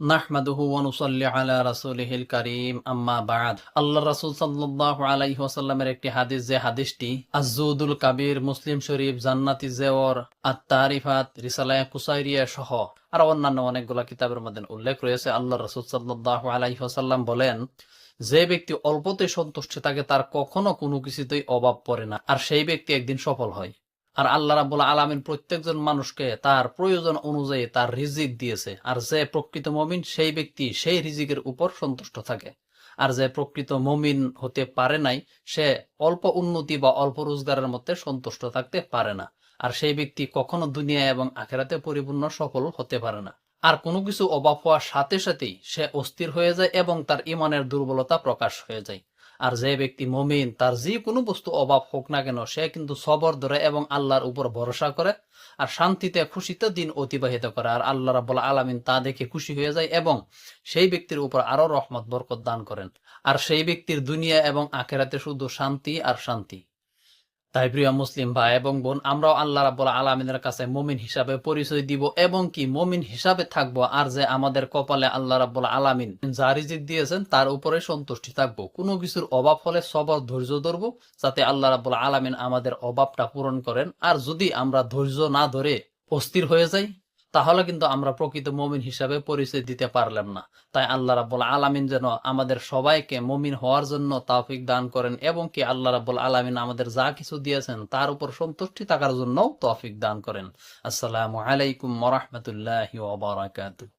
সহ আর অন্যান্য অনেকগুলা কিতাবের মধ্যে উল্লেখ রয়েছে। আল্লাহ রাসূল সাল্লাল্লাহু আলাইহি বলেন, যে ব্যক্তি অল্পতে সন্তুষ্ট থাকে, তার কখনো কোনো কিছুতেই অভাব পড়ে না, আর সেই ব্যক্তি একদিন সফল হয়। আর আল্লাহ রাবুল আলমিন প্রত্যেকজন মানুষকে তার প্রয়োজন অনুযায়ী তার রিজিক দিয়েছে। আর যে প্রকৃত মমিন, সেই ব্যক্তি সেই রিজিকের উপর সন্তুষ্ট থাকে। আর যে প্রকৃত মমিন হতে পারে নাই, সে অল্প উন্নতি বা অল্প রোজগারের মধ্যে সন্তুষ্ট থাকতে পারে না। আর সেই ব্যক্তি কখনো দুনিয়া এবং আখেরাতে পরিপূর্ণ সফল হতে পারে না। আর কোনো কিছু অভাব হওয়ার সাথে সাথেই সে অস্থির হয়ে যায় এবং তার ইমানের দুর্বলতা প্রকাশ হয়ে যায়। আর যে ব্যক্তি মমিন, তার যে কোনো বস্তু অভাব হোক না কেন, সে কিন্তু সবর ধরে এবং আল্লাহর উপর ভরসা করে আর শান্তিতে, খুশিতে দিন অতিবাহিত করে। আর আল্লাহ রাবুল আলমিন তা দেখে খুশি হয়ে যায় এবং সেই ব্যক্তির উপর আরও রহমত, বরকত দান করেন। আর সেই ব্যক্তির দুনিয়া এবং আখেরাতে শুধু শান্তি আর শান্তি। তাই প্রিয় মুসলিম ভাই এবং বোন, আমরাও আল্লাহ রাবুল আলমিনের কাছে মমিন হিসাবে পরিচয় দিব এবং কি মমিন হিসাবে থাকব আর যে আমাদের কপালে আল্লাহ রাবুল আলমিন যা রিজিক দিয়েছেন, তার উপরে সন্তুষ্টি থাকব। কোনো কিছুর অভাব হলে সবর ধৈর্য ধরব যাতে আল্লাহ রাবুল আলমিন আমাদের অভাবটা পূরণ করেন। আর যদি আমরা ধৈর্য না ধরে অস্থির হয়ে যাই তাহলে কিন্তু আমরা প্রকৃত মমিন হিসাবে পরিচয় দিতে পারলাম না। তাই আল্লাহ রাবুল আলমিন যেন আমাদের সবাইকে মমিন হওয়ার জন্য তাওফিক দান করেন এবং কি আল্লাহ রাবুল আলমিন আমাদের যা কিছু দিয়েছেন তার উপর সন্তুষ্টি থাকার জন্য তৌফিক দান করেন। আসসালামু আলাইকুম ওরহমতুল্লাহ ওবরাকাতুহ